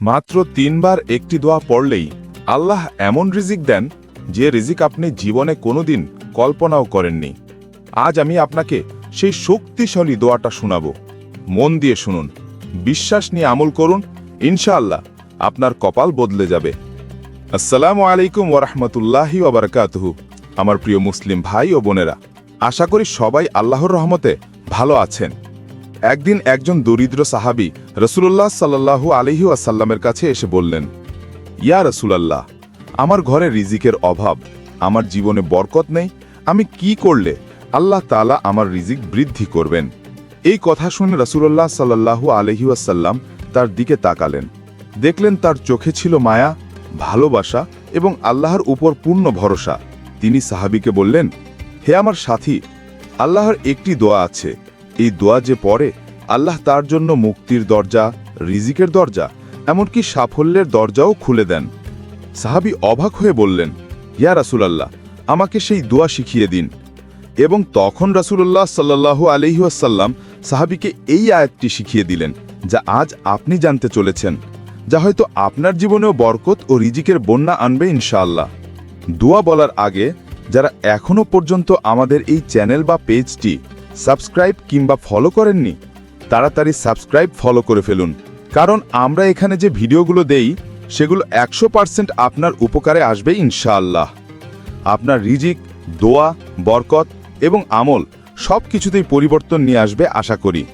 মাত্র তিনবার একটি দোয়া পড়লেই আল্লাহ এমন রিজিক দেন যে রিজিক আপনি জীবনে কোনোদিন কল্পনাও করেননি। আজ আমি আপনাকে সেই শক্তিশালী দোয়াটা শোনাব। মন দিয়ে শুনুন, বিশ্বাস নিয়ে আমল করুন, ইনশাআল্লাহ আপনার কপাল বদলে যাবে। আসসালামু আলাইকুম ওরহমতুল্লাহি ওবরকাতহু আমার প্রিয় মুসলিম ভাই ও বোনেরা, আশা করি সবাই আল্লাহর রহমতে ভালো আছেন। একদিন একজন দরিদ্র সাহাবি রসুল্লাহ সাল্লাহু আলহি আসাল্লামের কাছে এসে বললেন, ইয়া রসুলাল্লাহ, আমার ঘরে রিজিকের অভাব, আমার জীবনে বরকত নেই, আমি কি করলে আল্লাহ তালা আমার রিজিক বৃদ্ধি করবেন? এই কথা শুনে রসুল্লাহ সাল্লাহু আলহি আসাল্লাম তার দিকে তাকালেন। দেখলেন তার চোখে ছিল মায়া, ভালোবাসা এবং আল্লাহর উপর পূর্ণ ভরসা। তিনি সাহাবিকে বললেন, হে আমার সাথী, আল্লাহর একটি দোয়া আছে। এই দোয়া যে পড়ে আল্লাহ তার জন্য মুক্তির দরজা, রিজিকের দরজা, এমনকি সাফল্যের দরজাও খুলে দেন। সাহাবি অবাক হয়ে বললেন, ইয়া রাসুলাল্লাহ, আমাকে সেই দোয়া শিখিয়ে দিন। এবং তখন রাসুল্লাহ সাল্লাহু আলহিহাসাল্লাম সাহাবিকে এই আয়াতটি শিখিয়ে দিলেন, যা আজ আপনি জানতে চলেছেন, যা হয়তো আপনার জীবনেও বরকত ও রিজিকের বন্যা আনবে ইনশাআল্লাহ। দোয়া বলার আগে, যারা এখনও পর্যন্ত আমাদের এই চ্যানেল বা পেজটি সাবস্ক্রাইব কিংবা ফলো করেননি তাড়াতাড়ি সাবস্ক্রাইব ফলো করে ফেলুন। কারণ আমরা এখানে যে ভিডিওগুলো দেই, সেগুলো একশো পার্সেন্ট আপনার উপকারে আসবে ইনশাআল্লাহ। আপনার রিজিক, দোয়া, বরকত এবং আমল সব কিছুতেই পরিবর্তন নিয়ে আসবে আশা করি।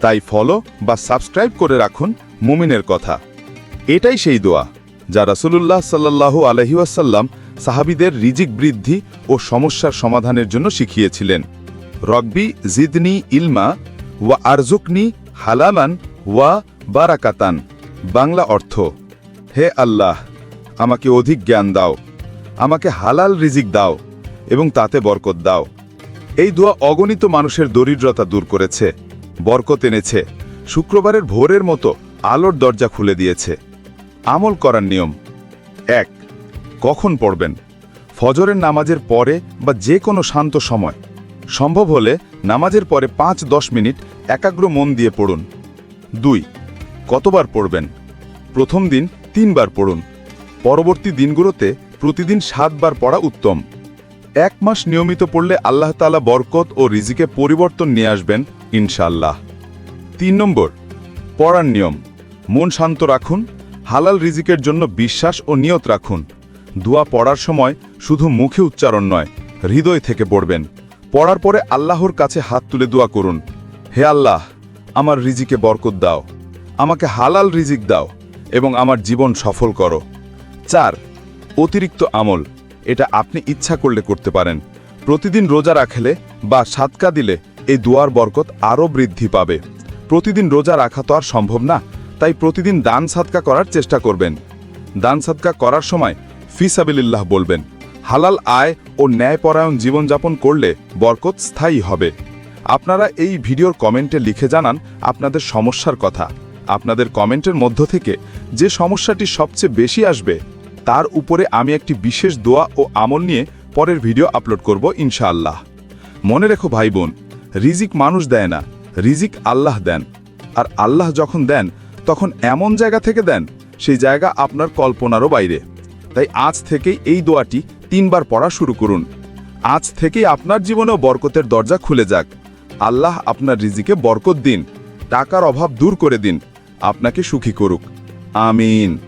তাই ফলো বা সাবস্ক্রাইব করে রাখুন মুমিনের কথা। এটাই সেই দোয়া, যা রাসুলুল্লাহ সাল্লাহু আলহিউসাল্লাম সাহাবিদের রিজিক বৃদ্ধি ও সমস্যার সমাধানের জন্য শিখিয়েছিলেন। রকবি জিদনি ইলমা ওয়া আরজুকনি হালালান ওয়া বারাকাতান। বাংলা অর্থ, হে আল্লাহ, আমাকে অধিক জ্ঞান দাও, আমাকে হালাল রিজিক দাও এবং তাতে বরকত দাও। এই দোয়া অগণিত মানুষের দরিদ্রতা দূর করেছে, বরকত এনেছে, শুক্রবারের ভোরের মতো আলোর দরজা খুলে দিয়েছে। আমল করার নিয়ম, এক, কখন পড়বেন? ফজরের নামাজের পরে বা যে কোনো শান্ত সময়? সম্ভব হলে নামাজের পরে পাঁচ দশ মিনিট একাগ্র মন দিয়ে পড়ুন। দুই, কতবার পড়বেন? প্রথম দিন তিনবার পড়ুন। পরবর্তী দিনগুলোতে প্রতিদিন সাতবার পড়া উত্তম। এক মাস নিয়মিত পড়লে আল্লাহ তালা বরকত ও রিজিকে পরিবর্তন নিয়ে আসবেন ইনশাল্লাহ তিন নম্বর, পড়ার নিয়ম। মন শান্ত রাখুন, হালাল রিজিকের জন্য বিশ্বাস ও নিয়ত রাখুন। দোয়া পড়ার সময় শুধু মুখে উচ্চারণ নয়, হৃদয় থেকে পড়বেন। পড়ার পরে আল্লাহর কাছে হাত তুলে দোয়া করুন। হে আল্লাহ, আমার রিজিকে বরকত দাও, আমাকে হালাল রিজিক দাও এবং আমার জীবন সফল করো। চার, অতিরিক্ত আমল, এটা আপনি ইচ্ছা করলে করতে পারেন। প্রতিদিন রোজা রাখলে বা সাতকা দিলে এই দুয়ার বরকত আরও বৃদ্ধি পাবে। প্রতিদিন রোজা রাখা তো আর সম্ভব না, তাই প্রতিদিন দান সাদকা করার চেষ্টা করবেন। দান সাদকা করার সময় ফিসাবিল্লাহ বলবেন। হালাল আয় ও ন্যায়পরায়ণ জীবনযাপন করলে বরকত স্থায়ী হবে। আপনারা এই ভিডিওর কমেন্টে লিখে জানান আপনাদের সমস্যার কথা। আপনাদের কমেন্টের মধ্য থেকে যে সমস্যাটি সবচেয়ে বেশি আসবে, তার উপরে আমি একটি বিশেষ দোয়া ও আমল নিয়ে পরের ভিডিও আপলোড করব ইনশাআল্লাহ। মনে রেখো ভাই বোন, রিজিক মানুষ দেয় না, রিজিক আল্লাহ দেন। আর আল্লাহ যখন দেন, তখন এমন জায়গা থেকে দেন, সেই জায়গা আপনার কল্পনারও বাইরে। তাই আজ থেকেই এই দোয়াটি তিনবার পড়া শুরু করুন। আজ থেকে আপনার জীবনেও বরকতের দরজা খুলে যাক। আল্লাহ আপনার রিজিকে বরকত দিন। টাকার অভাব দূর করে দিন। আপনাকে সুখী করুক। আমিন।